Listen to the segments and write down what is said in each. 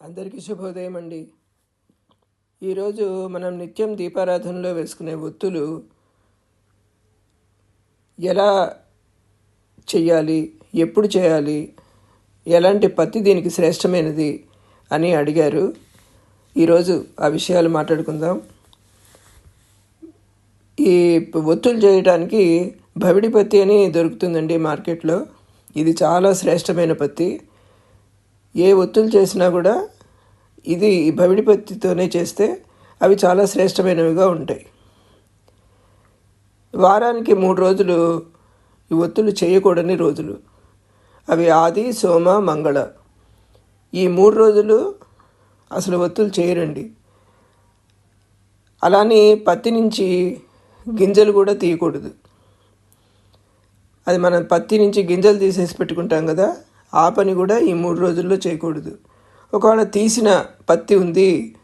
అందరికీ శుభోదయం అండి. ఈరోజు మనం నిత్యం దీపారాధనలో వేసుకునే ఒత్తులు ఎలా చేయాలి ఎప్పుడు చేయాలి ఎలాంటి పత్తి దీనికి శ్రేష్టమైనది అని అడిగారు. ఈరోజు ఆ విషయాలు మాట్లాడుకుందాం. ఈ ఒత్తులు చేయడానికి భవిడి పత్తి అని దొరుకుతుందండి మార్కెట్లో. ఇది చాలా శ్రేష్టమైన పత్తి. ఏ ఒత్తులు చేసినా కూడా ఇది భవిడిపత్తితోనే పత్తితోనే చేస్తే అవి చాలా శ్రేష్టమైనవిగా ఉంటాయి. వారానికి మూడు రోజులు ఈ ఒత్తులు చేయకూడని రోజులు. అవి ఆది సోమ మంగళ. ఈ మూడు రోజులు అసలు ఒత్తులు చేయరండి. అలానే పత్తి నుంచి గింజలు కూడా తీయకూడదు. అది మనం పత్తి నుంచి గింజలు తీసేసి పెట్టుకుంటాం కదా ఆ పని కూడా ఈ మూడు రోజుల్లో చేయకూడదు. ఒకవేళ తీసిన పత్తి ఉంది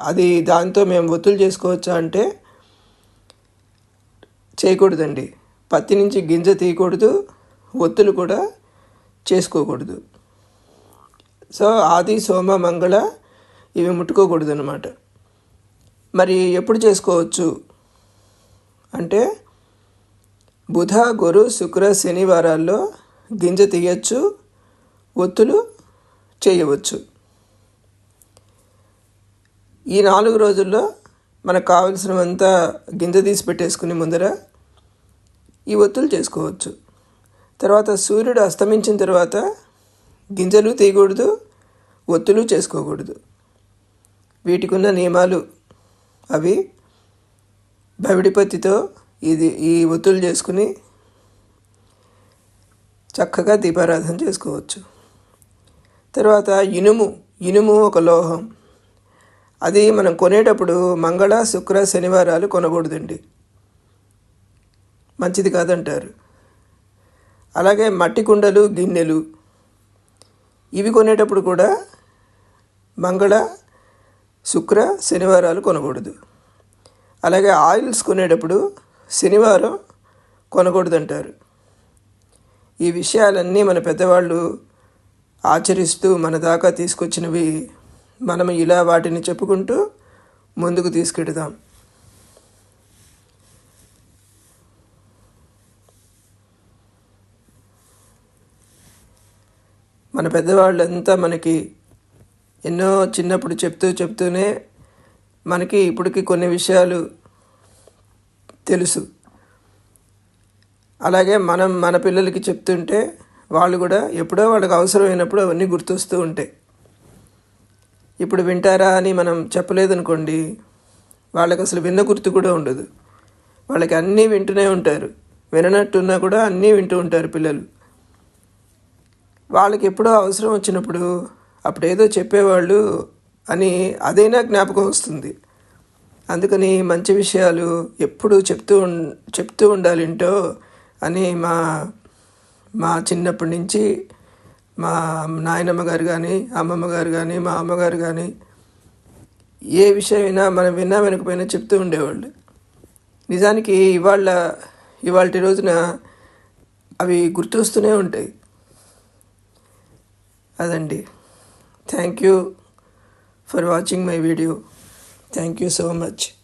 అది దాంతో మేము ఒత్తులు చేసుకోవచ్చా అంటే చేయకూడదండి. పత్తి నుంచి గింజ తీయకూడదు ఒత్తులు కూడా చేసుకోకూడదు. సో ఆది సోమ మంగళ ఇవి ముట్టుకోకూడదు అనమాట మరి ఎప్పుడు చేసుకోవచ్చు? అంటే బుధ గురు శుక్ర శనివారాల్లో గింజ తీయచ్చు ఒత్తులు చేయవచ్చు. ఈ నాలుగు రోజుల్లో మనకు కావలసినవంతా గింజ తీసి పెట్టేసుకుని ముందర ఈ ఒత్తులు చేసుకోవచ్చు. తర్వాత సూర్యుడు అస్తమించిన తర్వాత గింజలు తీయకూడదు ఒత్తులు చేసుకోకూడదు. వీటికున్న నియమాలు అవి. బవిడిపత్తితో ఇది ఈ ఒత్తులు చేసుకుని చక్కగా దీపారాధన చేసుకోవచ్చు. తర్వాత ఇనుము ఇనుము ఒక లోహం. అది మనం కొనేటప్పుడు మంగళ శుక్ర శనివారాలు కొనకూడదండి. మంచిది కాదంటారు. అలాగే మట్టి కుండలు గిన్నెలు ఇవి కొనేటప్పుడు కూడా మంగళ శుక్ర శనివారాలు కొనకూడదు. అలాగే ఆయిల్స్ కొనేటప్పుడు శనివారం కొనకూడదంటారు. ఈ విషయాలన్నీ మన పెద్దవాళ్ళు ఆచరిస్తూ మన దాకా తీసుకొచ్చినవి మనం ఇలా వాటిని చెప్పుకుంటూ ముందుకు తీసుకెడదాం. మన పెద్దవాళ్ళంతా మనకి ఎన్నో చిన్నప్పుడు చెప్తూ చెప్తూనే మనకి ఇప్పటికి కొన్ని విషయాలు తెలుసు. అలాగే మనం మన పిల్లలకి చెప్తుంటే వాళ్ళు కూడా ఎప్పుడో వాళ్ళకి అవసరమైనప్పుడు అవన్నీ గుర్తొస్తూ ఉంటాయి. ఇప్పుడు వింటారా అని మనం చెప్పలేదనుకోండి వాళ్ళకి అసలు విన్న గుర్తు కూడా ఉండదు. వాళ్ళకి అన్నీ వింటూనే ఉంటారు. విననట్టున్నా కూడా అన్నీ వింటూ ఉంటారు పిల్లలు. వాళ్ళకి ఎప్పుడో అవసరం వచ్చినప్పుడు అప్పుడేదో చెప్పేవాళ్ళు అని అదైనా జ్ఞాపకం వస్తుంది. అందుకని మంచి విషయాలు ఎప్పుడు చెప్తూ చెప్తూ ఉండాలింటో అని మా మా చిన్నప్పటి నుంచి మా నాయనమ్మ గారు కానీ అమ్మమ్మ గారు కానీ మా అమ్మగారు కానీ ఏ విషయమైనా మనం విన్నా వెనకపోయినా చెప్తూ ఉండేవాళ్ళు. నిజానికి ఇవాళ ఇవాళ రోజున అవి గుర్తొస్తూనే ఉంటాయి. అదండి. Thank you for watching my video thank you so much